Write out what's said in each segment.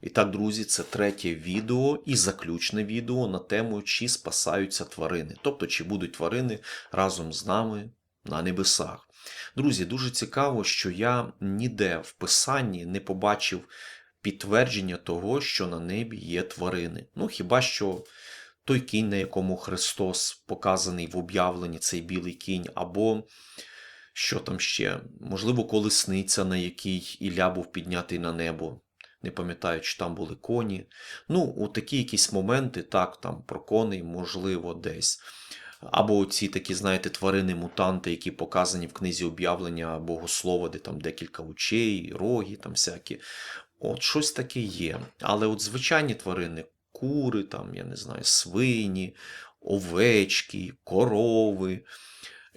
І так, друзі, це третє відео і заключне відео на тему, чи спасаються тварини. Тобто, чи будуть тварини разом з нами на небесах. Друзі, дуже цікаво, що я ніде в писанні не побачив підтвердження того, що на небі є тварини. Ну, хіба що той кінь, на якому Христос показаний в об'явленні, цей білий кінь, або що там ще, можливо, колесниця, на якій Ілля був піднятий на небо. Не пам'ятаю, чи там були коні. Ну, у такі якісь моменти, так, там про коней, можливо, десь. Або ці такі, знаєте, тварини-мутанти, які показані в книзі об'явлення Богослова, де там декілька очей, роги, там всякі. От щось таке є. Але от звичайні тварини, кури, там, я не знаю, свині, овечки, корови,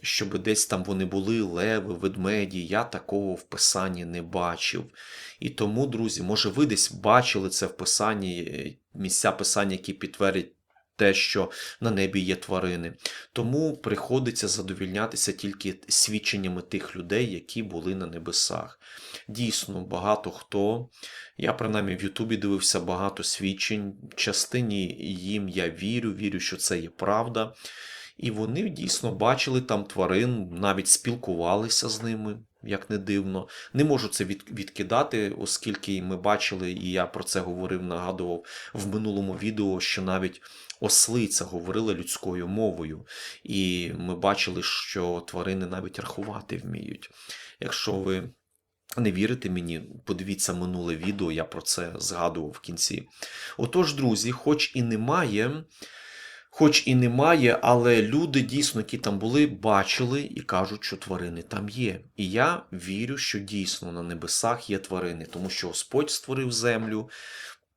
щоб десь там вони були, леви, ведмеді, я такого в писанні не бачив. І тому, друзі, може, ви десь бачили це в писанні, е, місця писання, які підтвердять те, що на небі є тварини. Тому приходиться задовільнятися тільки свідченнями тих людей, які були на небесах. Дійсно, багато хто. Я принаймні в Ютубі дивився багато свідчень. Частині їм я вірю, вірю, що це є правда. І вони дійсно бачили там тварин, навіть спілкувалися з ними, як не дивно. Не можу це відкидати, оскільки ми бачили, і я про це говорив, нагадував в минулому відео, що навіть ослиця говорила людською мовою. І ми бачили, що тварини навіть рахувати вміють. Якщо ви не вірите мені, подивіться минуле відео, я про це згадував в кінці. Отож, друзі, хоч і немає. Хоч і немає, але люди дійсно, які там були, бачили і кажуть, що тварини там є. І я вірю, що дійсно на небесах є тварини, тому що Господь створив землю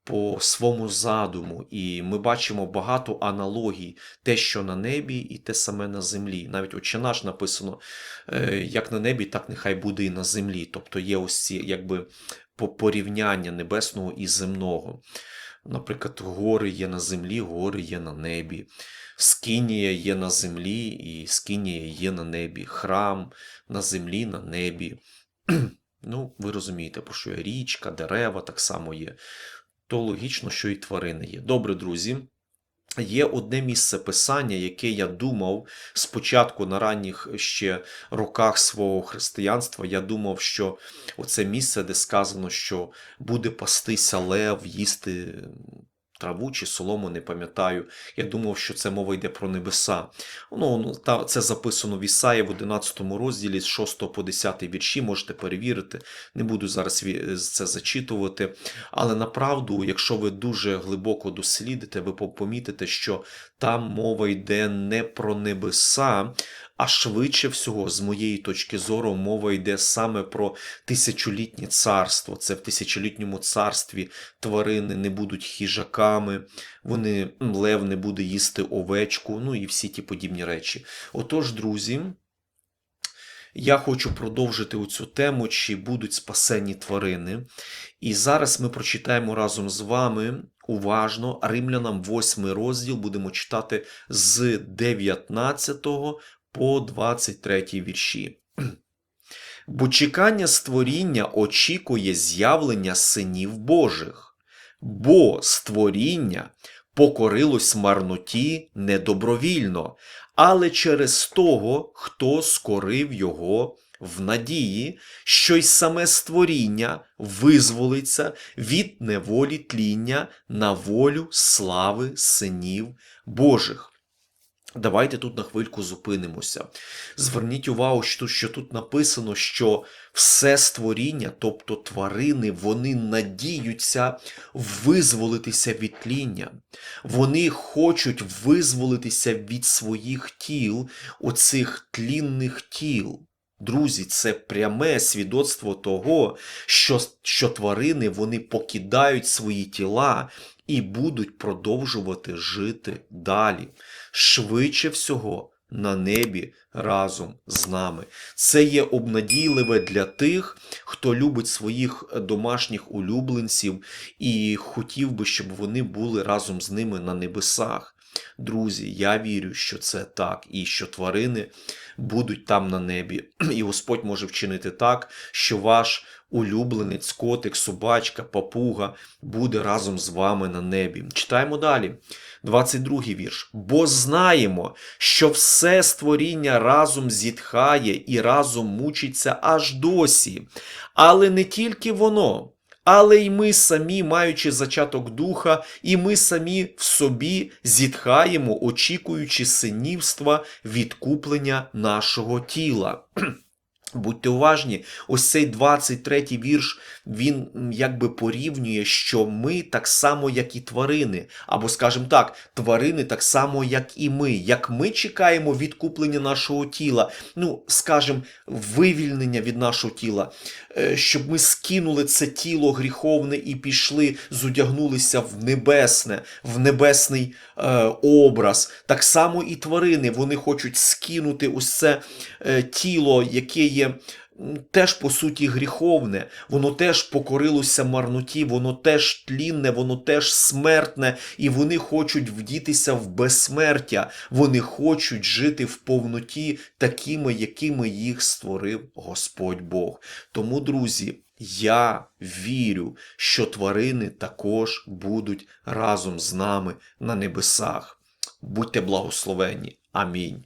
по своєму задуму, і ми бачимо багато аналогій, те, що на небі, і те саме на землі. Навіть Отче наш написано, е, як на небі, так нехай буде і на землі. Тобто є ось ці якби порівняння небесного і земного. Наприклад, гори є на землі, гори є на небі. Скинія є на землі, і скинія є на небі. Храм на землі, на небі. Ну, ви розумієте, про що є річка, дерева так само є. То логічно, що і тварини є. Добре, друзі. Є одне місце писання, яке я думав спочатку на ранніх ще роках свого християнства. Я думав, що оце місце, де сказано, що буде пастися лев, їсти траву чи солому, не пам'ятаю. Я думав, що це мова йде про небеса. Ну, ну та, Це записано в Ісаї в 11 розділі з 6 по 10 вірші, можете перевірити. Не буду зараз це зачитувати. Але направду, якщо ви дуже глибоко дослідите, ви помітите, що там мова йде не про небеса, а швидше всього, з моєї точки зору, мова йде саме про тисячолітнє царство. Це в тисячолітньому царстві тварини не будуть хижаками, вони лев не буде їсти овечку, ну і всі ті подібні речі. Отож, друзі. Я хочу продовжити цю тему, чи будуть спасені тварини. І зараз ми прочитаємо разом з вами уважно Римлянам 8 розділ будемо читати з 19 по 23 вірші. Бо чекання створіння очікує з'явлення синів Божих, бо створіння покорилось марноті недобровільно, але через того, хто скорив його в надії, що й саме створіння визволиться від неволі тління на волю слави синів Божих. Давайте тут на хвильку зупинимося. Зверніть увагу, що, тут написано, що все створіння, тобто тварини, вони надіються визволитися від тління. Вони хочуть визволитися від своїх тіл, оцих тлінних тіл. Друзі, це пряме свідоцтво того, що що тварини вони покидають свої тіла і будуть продовжувати жити далі. Швидше всього на небі разом з нами. Це є обнадійливе для тих, хто любить своїх домашніх улюбленців і хотів би, щоб вони були разом з ними на небесах. Друзі, я вірю, що це так, і що тварини будуть там на небі. І Господь може вчинити так, що ваш улюбленець, котик, собачка, папуга буде разом з вами на небі. Читаємо далі. 22 вірш. Бо знаємо, що все створіння разом зітхає і разом мучиться аж досі. Але не тільки воно. Але й ми самі, маючи зачаток духа, і ми самі в собі зітхаємо, очікуючи синівства відкуплення нашого тіла. Будьте уважні, ось цей 23-й вірш, він якби порівнює, що ми так само, як і тварини. Або, скажімо так, тварини так само, як і ми. Як ми чекаємо відкуплення нашого тіла, ну, скажімо, вивільнення від нашого тіла, е, щоб ми скинули це тіло гріховне і пішли, зодягнулися в небесне, в небесний е, образ. Так само і тварини, вони хочуть скинути ось це е, тіло, яке є теж по суті гріховне, воно теж покорилося марноті, воно теж тлінне, воно теж смертне, і вони хочуть вдітися в безсмертя, вони хочуть жити в повноті такими, якими їх створив Господь Бог. Тому, друзі, я вірю, що тварини також будуть разом з нами на небесах. Будьте благословені. Амінь.